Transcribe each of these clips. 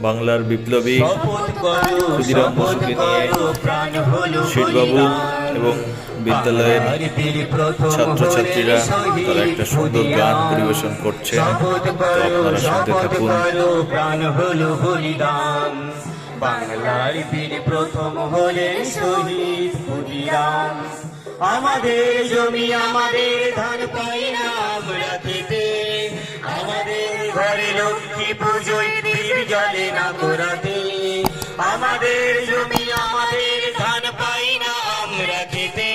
বাংলার বিপ্লবী ক্ষুদিরাম বসুকে নিয়ে শেঠবাবু এবং বিদ্যালয়ের ছাত্রছাত্রীরা তারা একটা সুন্দর গান পরিবেশন তো আপনারা শুনতে থাকুন। হলো বাংলার বীর প্রথম হলেন শহীদ ক্ষুদিরাম। আমাদের জমি আমাদের ধান পাই না আমরা আমাদের ঘরে লক্ষ্মী পুজোয় জ্বলে না গোরাতে আমাদের জমি, আমাদের ধান পাই না আমরা খেতে।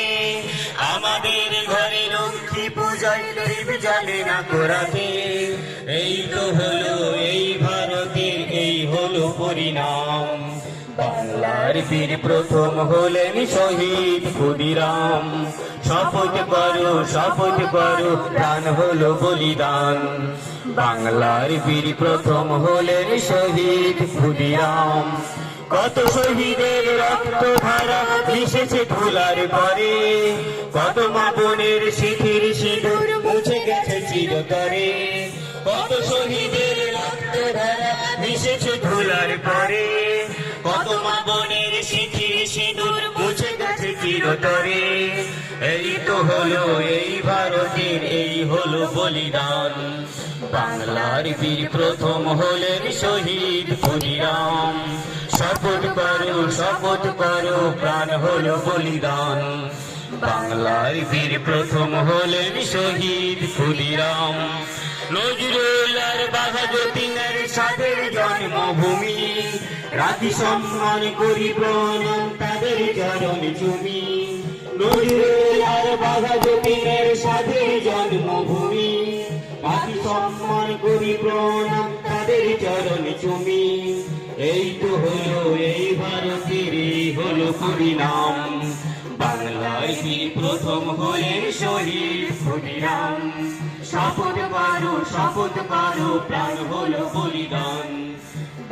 আমাদের ঘরে লক্ষ্মী পূজায় দেব জলে না গোরাতে এই তো হলো, এই ভারতের, এই হলো পরিণাম। বাংলার বীর প্রথম হলেন শহীদ ক্ষুদিরাম। শপথ করো শপথ করো, প্রাণ হলো বলিদান। বাংলার বীর প্রথম হলেন শহীদ ক্ষুদিরাম। কত শহীদের রক্ত ধারা মিশেছে ধুলার পরে। কত মা বোনের সিথির সিঁদুর মুছে গেছে চিরতরে। কত শহীদের ধুলার পরে, কত মা বোনের সিথির সিঁদুর মুছে গেছে চিরতরে। এই তো হলো, এই ভারতের, এই হলো বলিদান। বাংলার বীর প্রথম হলেন শহীদ ক্ষুদিরাম। শপথ করো শপথ করো, প্রাণ হলো বলিদান। বাংলার বীর প্রথম হলেন শহীদ ক্ষুদিরাম। নজরুল আর বাঘাযতীনের সাথে জন্মভূমি রাতি সম্মান করি প্রণাম তাদের চরণ চুমি। আর বাঘাযতীনের সাথে জন্মভূমি। রাখি সম্মান করি প্রণাম তাদের চরণ চুমি। এই তো হলো এই ভারতের হলো বাংলার বীর প্রথম হলেন শহীদ ক্ষুদিরাম শপথ করো শপথ করো, প্রাণ হলো বলিদান।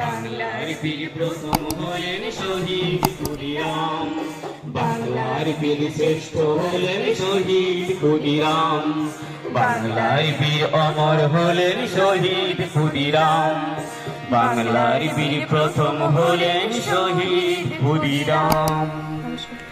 বাংলার বীর প্রথম হলেন শহীদ কুড়িরাম বাংলার বীর শ্রেষ্ঠ হলেন শহীদ ক্ষুদিরাম। বাংলার বীর অমর হলেন শহীদ ক্ষুদিরাম। বাংলার বীর প্রথম হলেন শহীদ নমস্কার।